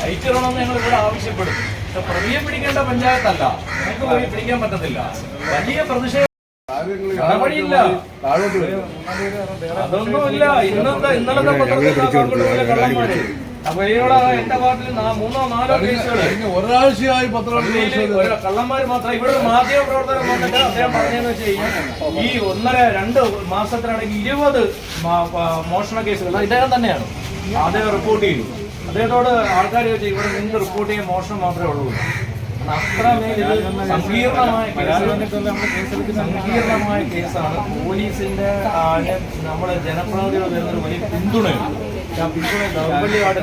അയച്ചിടണമെന്ന് ഞങ്ങൾ ഇവിടെ ആവശ്യപ്പെടും. പ്രതിയെ പിടിക്കേണ്ട പഞ്ചായത്തല്ല. ഞങ്ങൾക്ക് പോയി പിടിക്കാൻ പറ്റത്തില്ല. വലിയ പ്രതിഷേധം നടപടിയില്ല. അതൊന്നുമില്ല. ഇന്നത്തെ ഇന്നലത്തെ എന്റെ നാ- മൂന്നോ നാലോ കേസുകൾ ഒരാഴ്ചയായി കള്ളന്മാര് മാത്രം ഇവിടെ ഒരു മാധ്യമ പ്രവർത്തനം വന്നിട്ട് അദ്ദേഹം പറഞ്ഞതെന്ന് വെച്ച് കഴിഞ്ഞാൽ ഈ ഒന്നര രണ്ട് മാസത്തിനിടയ്ക്ക് ഇരുപത് മോഷണ കേസുകൾ. ഇദ്ദേഹം തന്നെയാണ്. അദ്ദേഹം റിപ്പോർട്ട് ചെയ്തു. അദ്ദേഹത്തോട് ആൾക്കാർ ചോദിച്ചു ഇവിടെ നിന്ന് റിപ്പോർട്ട് ചെയ്യാൻ മോഷണം മാത്രമേ ഉള്ളൂ. അത്രമേൽ ഇത് സങ്കീർണമായ കേസ് സങ്കീർണമായ കേസാണ് പോലീസിന്റെ നമ്മുടെ ജനപ്രതിനിധികൾ വരുന്നൊരു വലിയ പിന്തുണയുണ്ട്. ആ പിന്തുണ ദൗർബല്യമായിട്ട്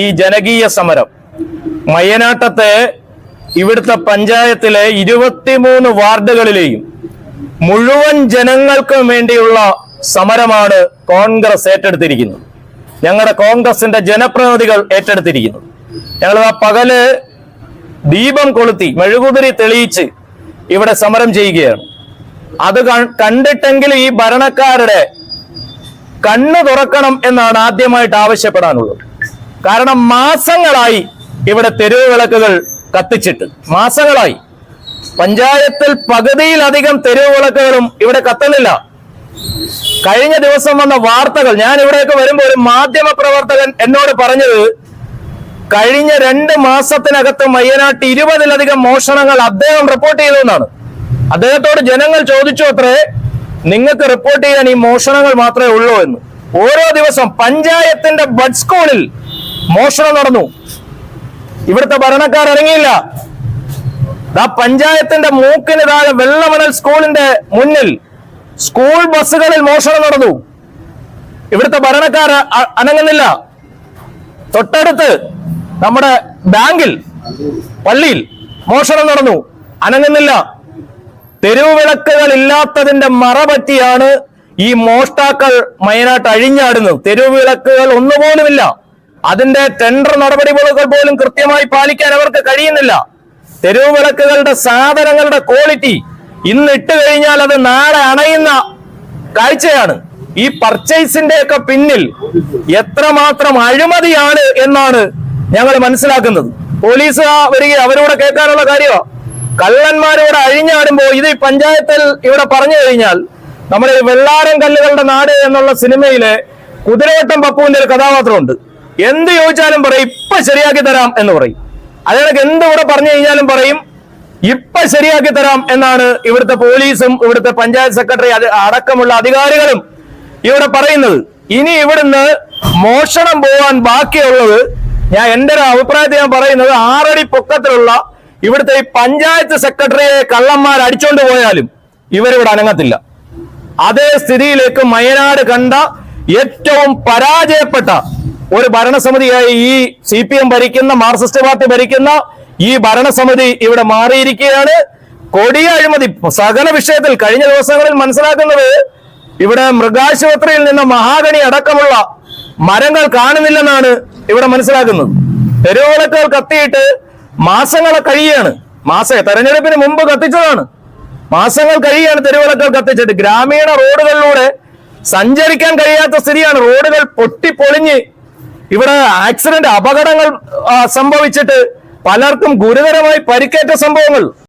ഈ ജനകീയ സമരം മയനാട്ടത്തെ ഇവിടുത്തെ പഞ്ചായത്തിലെ ഇരുപത്തിമൂന്ന് വാർഡുകളിലെയും മുഴുവൻ ജനങ്ങൾക്കും വേണ്ടിയുള്ള സമരമാണ് കോൺഗ്രസ് ഏറ്റെടുത്തിരിക്കുന്നത്. ഞങ്ങളുടെ കോൺഗ്രസിന്റെ ജനപ്രതിനിധികൾ ഏറ്റെടുത്തിരിക്കുന്നു. ഞങ്ങൾ ആ പകൽ ദീപം കൊളുത്തി മെഴുകുതിരി തെളിയിച്ച് ഇവിടെ സമരം ചെയ്യുകയാണ്. അത് കണ്ടിട്ടെങ്കിൽ ഈ ഭരണക്കാരുടെ കണ്ണു തുറക്കണം എന്നാണ് ആദ്യമായിട്ട് ആവശ്യപ്പെടാനുള്ളത്. കാരണം മാസങ്ങളായി ഇവിടെ തെരുവ് വിളക്കുകൾ കത്തിച്ചിട്ട് മാസങ്ങളായി. പഞ്ചായത്തിൽ പകുതിയിലധികം തെരുവ് വിളക്കുകളും ഇവിടെ കത്തുന്നില്ല കഴിഞ്ഞ ദിവസം വന്ന വാർത്തകൾ ഞാൻ ഇവിടെയൊക്കെ വരുമ്പോൾ ഒരു മാധ്യമ പ്രവർത്തകൻ എന്നോട് പറഞ്ഞത് കഴിഞ്ഞ രണ്ട് മാസത്തിനകത്ത് മയ്യനാട്ട് ഇരുപതിലധികം മോഷണങ്ങൾ അദ്ദേഹം റിപ്പോർട്ട് ചെയ്തു എന്നാണ്. അദ്ദേഹത്തോട് ജനങ്ങൾ ചോദിച്ചു അത്രേ നിങ്ങൾക്ക് റിപ്പോർട്ട് ചെയ്യാൻ ഈ മോഷണങ്ങൾ മാത്രമേ ഉള്ളൂ എന്ന്. ഓരോ ദിവസം പഞ്ചായത്തിന്റെ ബഡ് സ്കൂളിൽ മോഷണം നടന്നു. ഇവിടുത്തെ ഭരണക്കാർ ഇറങ്ങിയില്ല. ദാ പഞ്ചായത്തിന്റെ മൂക്കിന് താഴെ വെള്ളമണൽ സ്കൂളിന്റെ മുന്നിൽ സ്കൂൾ ബസ്സുകളിൽ മോഷണം നടന്നു. ഇവിടുത്തെ ഭരണക്കാർ അനങ്ങുന്നില്ല. തൊട്ടടുത്ത് നമ്മുടെ ബാങ്കിൽ പള്ളിയിൽ മോഷണം നടന്നു. അനങ്ങുന്നില്ല. തെരുവ് വിളക്കുകൾ ഇല്ലാത്തതിന്റെ മറ പറ്റിയാണ് ഈ മോഷ്ടാക്കൾ മയനാട്ട് അഴിഞ്ഞാടുന്നത്. തെരുവ് വിളക്കുകൾ ഒന്നുപോലുമില്ല. അതിന്റെ ടെൻഡർ നടപടികൾ പോലും കൃത്യമായി പാലിക്കാൻ അവർക്ക് കഴിയുന്നില്ല. തെരുവ് വിളക്കുകളുടെ സാധനങ്ങളുടെ ക്വാളിറ്റി ഇന്ന് ഇട്ട് കഴിഞ്ഞാൽ അത് നാളെ അണയുന്ന കാഴ്ചയാണ്. ഈ പർച്ചേസിന്റെ ഒക്കെ പിന്നിൽ എത്രമാത്രം അഴിമതിയാണ് എന്നാണ് ഞങ്ങൾ മനസ്സിലാക്കുന്നത്. പോലീസ് വരിക അവരോട് കേൾക്കാനുള്ള കാര്യമാണ് കള്ളന്മാരോട് അഴിഞ്ഞാടുമ്പോ ഇത് ഈ പഞ്ചായത്തിൽ ഇവിടെ പറഞ്ഞു കഴിഞ്ഞാൽ നമ്മുടെ വെള്ളാരം കല്ലുകളുടെ നാട് എന്നുള്ള സിനിമയിലെ കുതിരവട്ടം പപ്പുവിന്റെ ഒരു കഥാപാത്രമുണ്ട്. എന്ത് ചോദിച്ചാലും പറയും ഇപ്പൊ ശരിയാക്കി തരാം എന്ന് പറയും. അയാൾക്ക് എന്ത് ഇവിടെ പറഞ്ഞു കഴിഞ്ഞാലും പറയും ഇപ്പൊ ശരിയാക്കി തരാം എന്നാണ് ഇവിടുത്തെ പോലീസും ഇവിടുത്തെ പഞ്ചായത്ത് സെക്രട്ടറി അടക്കമുള്ള അധികാരികളും ഇവിടെ പറയുന്നത്. ഇനി ഇവിടുന്ന് മോഷണം പോവാൻ ബാക്കിയുള്ളത് ഞാൻ എന്റെ ഒരു അഭിപ്രായത്തിൽ ഞാൻ പറയുന്നത് ആറടി പൊക്കത്തിലുള്ള ഇവിടുത്തെ ഈ പഞ്ചായത്ത് സെക്രട്ടറിയെ കള്ളന്മാർ അടിച്ചോണ്ട് പോയാലും ഇവരിവിടെ അനങ്ങത്തില്ല. അതേ സ്ഥിതിയിലേക്ക് മയനാട് കണ്ട ഏറ്റവും പരാജയപ്പെട്ട ഒരു ഭരണസമിതിയായി ഈ സി ഭരിക്കുന്ന മാർക്സിസ്റ്റ് പാർട്ടി ഭരിക്കുന്ന ഈ ഭരണസമിതി ഇവിടെ മാറിയിരിക്കുകയാണ്. കൊടിയ അഴിമതി സകല വിഷയത്തിൽ കഴിഞ്ഞ ദിവസങ്ങളിൽ മനസ്സിലാക്കുന്നത് ഇവിടെ മൃഗാശുപത്രിയിൽ നിന്ന് മഹാഗണി അടക്കമുള്ള മരങ്ങൾ കാണുന്നില്ലെന്നാണ് ഇവിടെ മനസ്സിലാക്കുന്നത്. തെരുവുവിളക്കുകൾ കത്തിയിട്ട് മാസങ്ങളെ കഴിയാണ്. മാസ തെരഞ്ഞെടുപ്പിന് മുമ്പ് കത്തിച്ചതാണ്. മാസങ്ങൾ കഴിയാണ് തെരുവിളക്കുകൾ കത്തിച്ചിട്ട്. ഗ്രാമീണ റോഡുകളിലൂടെ സഞ്ചരിക്കാൻ കഴിയാത്ത സ്ഥിതിയാണ്. റോഡുകൾ പൊട്ടിപ്പൊളിഞ്ഞ് ഇവിടെ ആക്സിഡന്റ് അപകടങ്ങൾ സംഭവിച്ചിട്ട് പലർക്കും ഗുരുതരമായി പരിക്കേറ്റ സംഭവങ്ങൾ.